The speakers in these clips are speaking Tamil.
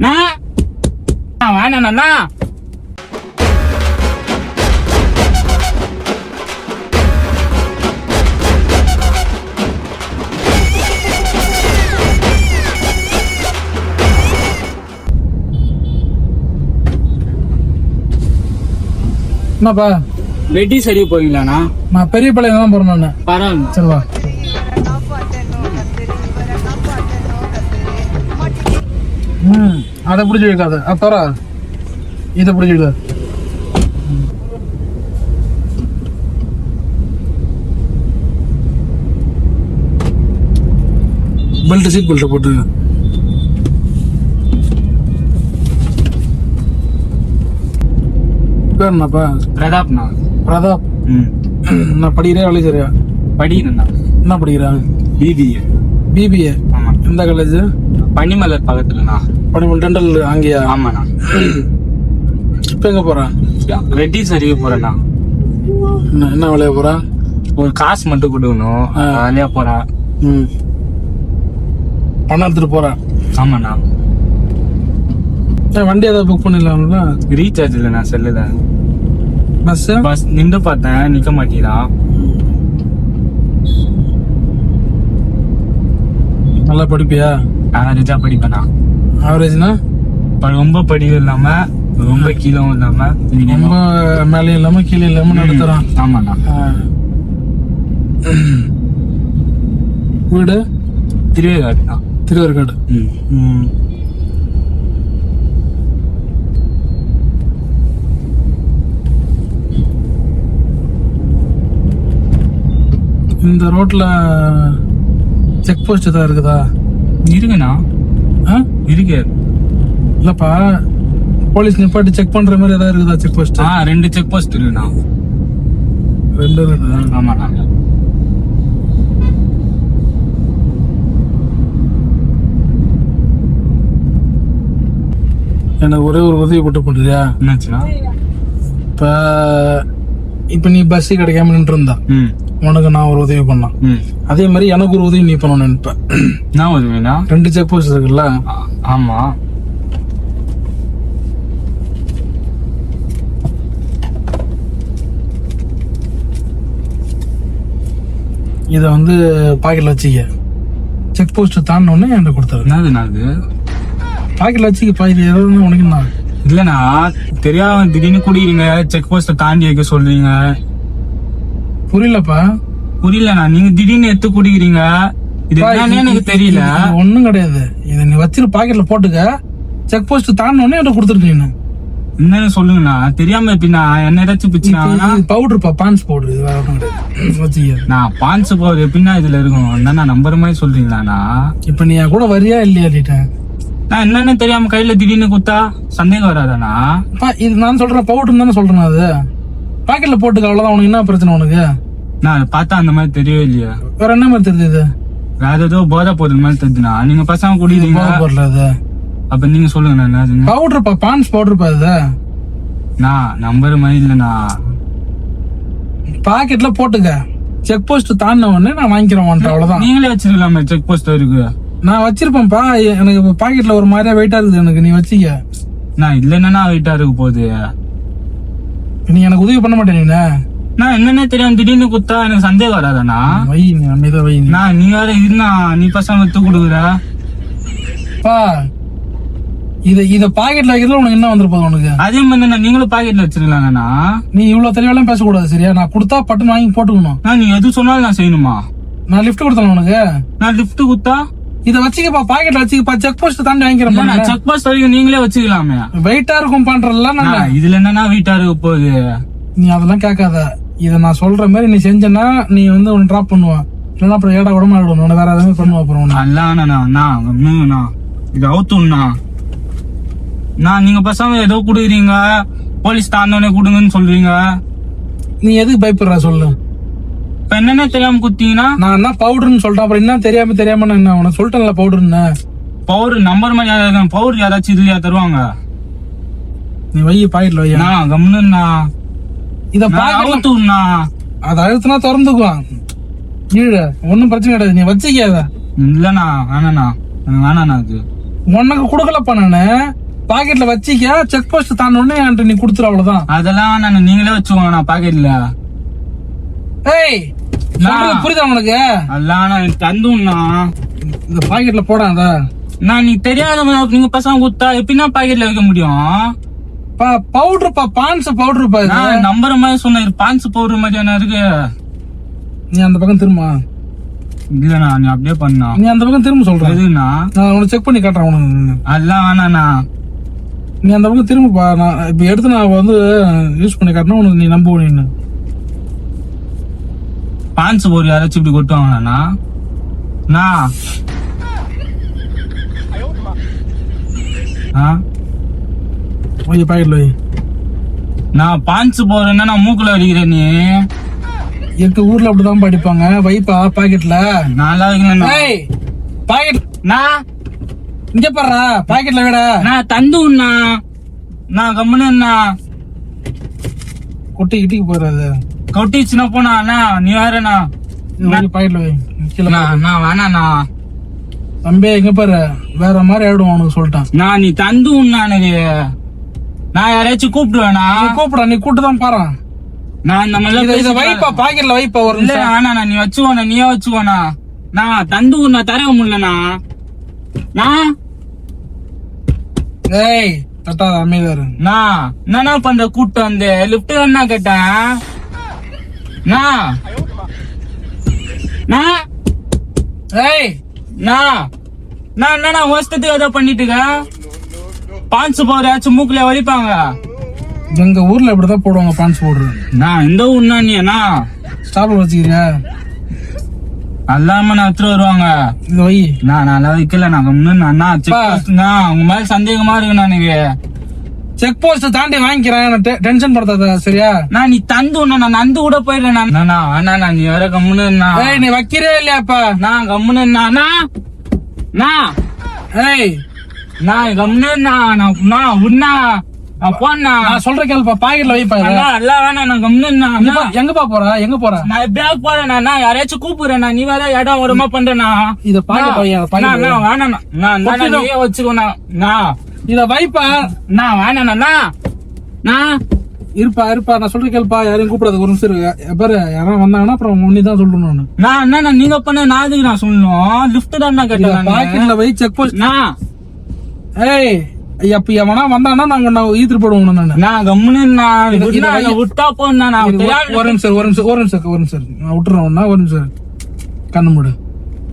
நான் வேணாண்ணா என்னப்பா? வெட்டி சரி போவீங்களாண்ணா? நான் பெரிய பாளையம் தான் போறேன் பரவாயில்ல. சரி வா. ம். அதை பிடிச்சி வைக்காத அது தர இதை பிடிச்சி வைக்காத பெல்ட் சீட் பெல்ட் போட்டு பேர் என்னப்பா பிரதாப்ண்ணா பிரதாப் நான் படிக்கிறேன் வேலை சரியா படிக்கணுண்ணா என்ன படிக்கிறேன் பிபிஏ பிபிஏ எந்த காலேஜ் பனிமலர் பக்கத்துலண்ணா. படிமல் டெண்டல் அங்கேயா? ஆமாண்ணா. இப்போ எங்கே போகிறேன் வெட்டி சரிக்கு போறேண்ணா. என்ன என்ன வேலையை போகிறேன் ஒரு காசு மட்டும் கொடுக்கணும். வேலையா போறேன் ம். பணம் எடுத்துகிட்டு போகிறேன் ஆமாண்ணா. வண்டி ஏதாவது புக் பண்ணிடலாம்ல? ரீசார்ஜ் இல்லைண்ணா செல்லுல பஸ்ஸு? பஸ் நின்று பார்த்தேன் நிக்க மாட்டேங்கிறான். நல்லா படிப்பியா? ஆவரேஜா படிப்பேண்ணா ஆவரேஜ்னா ரொம்ப படிவு இல்லாம ரொம்ப கீழவும் இல்லாம ரொம்ப. மேலேயும் இல்லாமல் கீழே இல்லாமல் நடத்துகிறான் ஆமாண்ணா. வீடு? திருவேகாடு தான் திருவேற்காடு ம். இந்த ரோட்ல செக் போஸ்ட் தான் இருக்குதா? இருக்குண்ணா. ஆ? இருக்கு. இல்லப்பா போலீஸ் நிப்பாட்டி செக் பண்ற மாதிரி ஏதாவது இருக்குதா செக் போஸ்ட்? ஆ ரெண்டு செக் போஸ்ட் இருக்குண்ணா. ரெண்டு இருக்குதா? ஆமாண்ணா. எனக்கு ஒரே ஒரு உதவி போட்டு பண்ணுறியா என்னாச்சுண்ணா? இப்ப இப்ப நீ பஸ் கிடைக்காம நின்று இருந்தா ம். உனக்கு நான் ஒரு உதவி பண்ணலாம் ம். அதே மாதிரி எனக்கு ஒரு உதவி நீ பண்ணணும்னு நினைப்பேன். என்ன உதவிண்ணா ரெண்டு செக் போஸ்ட் இருக்குல்ல? ஆமா. இதை வந்து பாக்கெட்ல வச்சுக்க. செக் போஸ்ட் தாண்டினோடனே என்கிட்ட கொடுத்தாரு. என்னதுண்ணா அது பாக்கெட்ல வச்சுக்க பாக்கெட் ஏதாவது உனக்கு என்ன? இல்லண்ணா தெரியாம திடீர்னு குடிக்கிறீங்க செக் போஸ்ட தாண்டி வைக்க சொல்றீங்க. புரியலப்பா. புரியலண்ணா நீங்க திடீர்னு எடுத்து குடிக்கிறீங்க. இது என்னன்னு எனக்கு தெரியல. ஒண்ணும் கிடையாது. இதை நீ வச்சிரு பாக்கெட்ல போட்டுக்க. செக் போஸ்ட் தாண்டினோடனே என்கிட்ட கொடுத்துருக்கீங்க என்னன்னு சொல்லுங்கண்ணா. தெரியாம எப்படிண்ணா? என்ன ஏதாச்சும் பிச்சுனா பவுடர்ப்பா பான்ஸ் பவுடர் வேற ஒன்றும் நான் பான்ஸ் போகுது எப்படின்னா இதுல இருக்கும்? என்னண்ணா நம்புற மாதிரி சொல்றீங்களாண்ணா இப்ப நீ கூட வரியா இல்லையா நான் என்னன்னு தெரியாம கையில திடீர்னு குத்தா சந்தேகம் வராதாண்ணா. இது நான் சொல்றேன் பவுடர் தானே சொல்றேன் அது. பாக்கெட்ல போட்டுக்க அவ்வளவுதான். உனக்கு என்ன பிரச்சனை உனக்கு? நான் பார்த்தா அந்த மாதிரி தெரியவே இல்லையா. வேற என்ன மாதிரி தெரியுது இது? வேற ஏதோ போதை போடுற மாதிரி தெரிஞ்சுண்ணா நீங்க பசங்க குடிக்கிறீங்க. போதை அது அப்ப நீங்க சொல்லுங்கண்ணா என்னதுன்னு பவுடர்ப்பா பான்ஸ் பவுடர்ப்பா இது? நான் நம்புற மாதிரி இல்லைண்ணா. பாக்கெட்ல போட்டுக்க. செக் போஸ்ட் தாண்டின உடனே நான் வாங்கிக்கிறேன் உன்ட்ட அவ்வளவுதான். நீங்களே வச்சிருக்கலாமே செக் போஸ்ட் இருக்கு நான் வச்சிருப்பேன்ப்பா. எனக்கு பாக்கெட்ல ஒரு மாதிரியா வெயிட்டா இருக்குது எனக்கு நீ வச்சிக்க. நான் இல்லைன்னா வெயிட்டா இருக்க போகுது? நீ எனக்கு உதவி பண்ண மாட்டேன் நான் என்னன்னே தெரியாம திடீர்னு குத்தா எனக்கு சந்தேகம் வராதாண்ணா? வை நீ அமைதியா வை. நான் நீ வேற இருந்தா நீ பசங்க வித்து கொடுக்குற. பா இத இத பாக்கெட்ல வைக்கிறதுல உனக்கு என்ன வந்துரு போகுது உனக்கு? அதே மாதிரி தானே நீங்களும் பாக்கெட்ல வச்சிருக்கலாங்கண்ணா. நீ இவ்வளவு தெளிவெல்லாம் பேசக்கூடாது சரியா? நான் கொடுத்தா பட்டுன்னு வாங்கி போட்டுக்கணும். நான் நீ எது சொன்னாலும் நான் செய்யணுமா? நான் லிஃப்ட் கொடுத்தேன் உனக்கு. நான் லிஃப்ட் குத்தா? இத வச்சுக்கப்பா பாக்கெட்ல வச்சுக்கப்பா செக் போஸ்ட் தாண்டி வாங்கிக்கிறேன் நான் செக் போஸ்ட் வரைக்கும் நீங்களே வச்சுக்கலாமே. வெயிட்டா இருக்கும் பண்றல நான் இதுல என்னன்னா வீட்டா இருக்க போகுது. நீ அதெல்லாம் கேட்காத. இத நான் சொல்ற மாதிரி நீ செஞ்சனா நீ வந்து உன்னை ட்ராப் பண்ணுவ. இல்லைன்னா அப்புறம் ஏடா உடம்பு ஆயிடும் உன்னை வேற எதாவது பண்ணுவா அப்புறம் நான் கம்முங்கண்ணா இது அவுத்துண்ணா நான் நீங்க பசங்க ஏதோ குடுக்குறீங்க. போலீஸ் தாண்டோனே கொடுங்கன்னு சொல்றீங்க. நீ எதுக்கு பயப்படுற சொல்லு. இப்ப என்னன்னே தெரியாம குத்தீங்கன்னா? நான் என்ன பவுடர்னு சொல்லிட்டேன். அப்புறம் என்ன தெரியாம தெரியாம நான் உனக்கு சொல்லிட்டேன்ல பவுடர்னு பவர் நம்பர் மாதிரி யாராவது பவர் யாராச்சும் இதுலயா தருவாங்க? நீ வை பாக்கெட்ல வை. நான் கம்முன்னா இத அவுத்துண்ணா அதை அழுத்தினா திறந்துக்குவான். கீழே ஒன்னும் பிரச்சனை கிடையாது. நீ வச்சுக்காத. இல்லண்ணா வேணாண்ணா. வேணாண்ணா அது. உனக்கு கொடுக்கலப்பா நானு. பாக்கெட்ல வச்சிக்க செக் போஸ்ட் தாண்ட உடனே என்கிட்ட நீ கொடுத்துரு அவ்வளவுதான். அதெல்லாம் நான் நீங்களே வச்சுக்கோங்க நான் பாக்கெட்ல. ஏய் சொல்றது புரியுதா உனக்கு? நான் தந்துண்ணா இந்த பாக்கெட்ல போடாத நான் நீ தெரியாத நீங்க பசங்க கொடுத்தா எப்படின்னா பாக்கெட்ல வைக்க முடியும்? பா பவுடர்ப்பா பான்ஸ் பவுடர்ப்பா இது. நான் நம்புற மாதிரி சொன்னேன். பான்ஸ் பவுடர் மாதிரி என்ன இருக்கு. நீ அந்த பக்கம் திரும்ப. இல்லண்ணா நீ அப்படியே பண்ணா. நீ அந்த பக்கம் திரும்ப சொல்றேன் எதுண்ணா நான் உனக்கு செக் பண்ணி காட்டுறேன் உனக்கு அதெல்லாம் வேணாண்ணா. நீ அந்த பக்கம் திரும்பப்பா நான் இப்ப எடுத்து நான் வந்து யூஸ் பண்ணி காட்டினா உனக்கு நீ நம்புவ நீ பான்ஸ் பவுடர் யாராச்சும் இப்படி கொட்டுவாங்கண்ணா வை. பாக்கெட்ல நான் பான்ஸ் பவுடர்னா நான் மூக்குல அடிக்கிறேன் நீ. எங்க ஊர்ல அப்படிதான் படிப்பாங்க. வைப்பா பாக்கெட்ல நல்லா பாக்கெட் நான் இங்க பாருடா பாக்கெட்ல விட. நான் தந்துண்ணா நான் கம்முன்னா கொட்டி கிட்டிக்கு போயிடாது. போனா அண்ணா நீ வேறண்ணா பாக்கெட்ல நான் நான் வேணாண்ணா தம்பி இங்க பாரு? வேற மாதிரி ஆயிடும் உனக்கு சொல்லிட்டான். நான் நீ தந்து உண்ணா எனக்கு நான் யாராச்சும் கூப்பிடுவேனா கூப்பிட நீ கூட்டு தான் பாரு. நான் இந்த மாதிரி இத வைப்பா பாக்கெட்ல வைப்பா ஒரு இல்ல வேணாண்ணா நீ வச்சுக்கோண்ணா நீயே வச்சுக்கோண்ணா. நான் தந்து உண்ணா தர முடியலண்ணா. நான் ஏய் தட்டாத அமைதியாரு நான் என்னண்ணா பண்ற கூட்டம் வந்து? லிப்ட் என்ன கேட்டேன் நான் நான் ஏய் நான் நான் என்னண்ணா வருஷத்துக்கு ஏதோ பண்ணிட்டு இருக்கேன் பான்ஸ் பவுடர் மூக்குல வலிப்பாங்க. எங்க ஊர்ல இப்படிதான் போடுவாங்க பான்ஸ் பவுடர் நான் இந்த உண்ணா நீ அண்ணா ஸ்டாப்ல வச்சுக்கிறியா? அல்லாம நான் எடுத்துட்டு வருவாங்க. இது வை. நான் நல்லா வைக்கல நான் கம்முன்னு அண்ணா உங்க மேல சந்தேகமா இருக்கு எனக்கு செக் போஸ்ட் தாண்டி வாங்கிக்கிறேன். டென்ஷன் படுத்தாத சரியா? நான் நீ தந்து நான் நந்து கூட போயிடுறேன் நான். நான் நீ வேற கம்முன்னு. ஏய் நீ வைக்கிறே இல்லையாப்பா நான் கம்முன்னு நான் ஏய் நான் கம்முன்னு. நான் நான் போண்ணா. நான் சொல்ற கேள்ப்பா பாக்கெட்ல. அண்ணா எல்லாம் வேணாம் நான் கம்முன்னு எங்கப்பா போற? எங்க போற? நான் எப்படியா போறேன் நான் யாரையாச்சும் கூப்பிடுறேன் நீ வேற இடம் உடமா பண்றேனா இத பாக்கெட் வை வை. நான் வச்சுக்கோண்ணா நான். இத வைப்பா. நான் வேணாண்ணா நான் இருப்பா இருப்பா. நான் சொல்ற கேள்ப்பா. யாரையும் கூப்பிடாத ஒரு நிமிஷம் இரு. பாரு யாரும் வந்தாங்கன்னா அப்புறம் உன்னி தான் சொல்லணும் நானு. நான் என்ன நீங்க பண்ண நான் எதுக்கு நான் சொல்லணும்? லிஃப்ட் தான் இத கேட்டேன் நானு. பாக்கெட்ல வை செக் போஸ்ட் நான் ஏய் அப்ப எவனா வந்தானா நாங்க நான் ஈத்துட்டு போடுவோம் நானு. நான் கம்முன்னு நான் விட்டா. நான் போனா நான் ஒரு- நிமிஷம் ஒரு நிமிஷம் ஒரு நிமிஷம் ஒரு நிமிஷம் நான் விட்டுறேன் ஒரு நிமிஷம். கண்ணு மூடு.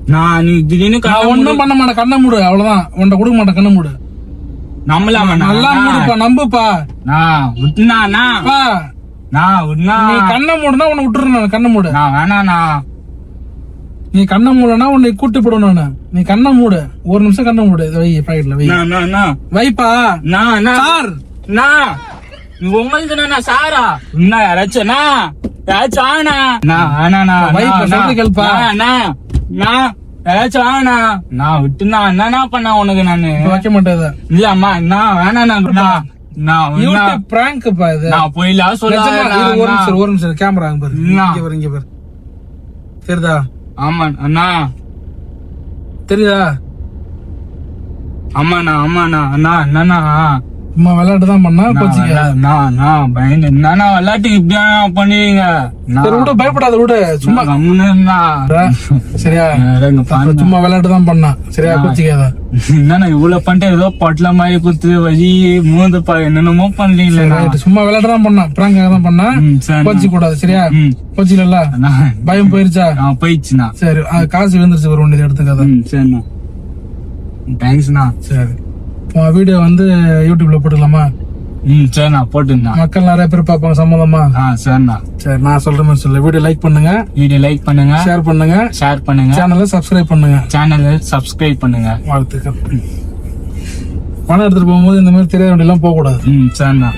நான் நீ திடீர்னு நான் ஒண்ணும் பண்ண மாட்டேன். கண்ணை மூடு அவ்வளவுதான். உன்கிட்ட கொடுக்க மாட்டேன் கண்ணை மூடு. நம்பலாமா நல்லா மூடுப்பா நம்புப்பா. நான் விட்டுனா நான் விட்டுனா நீ கண்ணை மூடுனா உன்னை விட்டுறேன் கண்ணை மூடு. நான் வேணாண்ணா. நீ கண்ணை மூடனா உன்னை கூட்டி போடணும் நீ கண்ணை மூடு. ஒரு நிமிஷம் கண்ணை மூடு. இதை வை பாக்கெட்ல வை. வைப்பா. நான் சார். நான். உங்களுக்கு நான் சாரா? என்ன யாராச்சும் யாராச்சும் ஆனா? நான் இப்ப நான், சொல்றது கேளுப்பா. நான், நான், யாராச்சும் ஆனா நான் விட்டுனா என்னண்ணா பண்ண உனக்கு நானு? வைக்க மாட்டேத இல்ல அம்மா நான் வேணாண்ணா நான் நான் நான் சொல்ல இரு, ஒரு நிமிஷம் ஒரு நிமிஷம். கேமரா பாரு? இங்க பாரு இங்க பாரு. தெரியுதா? ஆமா அண்ணா. தெரியுதா? ஆமாண்ணா ஆமாண்ணா. அண்ணா என்னண்ணா? சும்மா விளையாட்டு தான் பண்ணா நான் கோச்சிக்க நான் நான் பயந்து என்னண்ணா விளையாட்டுக்கு இப்படியா பண்ணுவீங்க? நான் சரி விடு பயப்படாத விடு. சும்மா கம்முன்னு. சரியா. சும்மா விளையாட்டு தான் பண்ணா. சரியா? கோச்சிக்காத என்னண்ணா இவ்வளவு பண்ணிட்டு ஏதோ பொட்டல மாதிரி குத்து வழி மூந்து என்னென்னமோ பண்றீங்களா ரைட் சும்மா விளையாட்டு தான் பண்ணா. பிராங்காக தான் பண்ணா. கோச்சிக்க கூடாது சரியா? அண்ணா. பயம் போயிருச்சா? நான் போயிடுச்சுண்ணா. சரி காசு விழுந்துருச்சு ஒரு ஒன்று எடுத்துக்காத. சரிண்ணா. தேங்க்ஸ்ண்ணா சரி. உன் வீடியோ வந்து யூடியூப்ல போட்டுக்கலாமா? ம் சரிண்ணா போட்டுண்ணா மக்கள் நிறைய பேர் பார்ப்பாங்க சம்மந்தமா? ஆ சரிண்ணா. சரி நான் சொல்ற மாதிரி சொல்லு. வீடியோ லைக் பண்ணுங்க. வீடியோ லைக் பண்ணுங்க. ஷேர் பண்ணுங்க. ஷேர் பண்ணுங்க. சேனலை சப்ஸ்கிரைப் பண்ணுங்க. சேனலை சப்ஸ்கிரைப் பண்ணுங்க. வாழ்த்துக்கள். பணம் எடுத்துட்டு போகும்போது இந்த மாதிரி தெரியாத வண்டியெல்லாம் போக கூடாது ம் சரிண்ணா.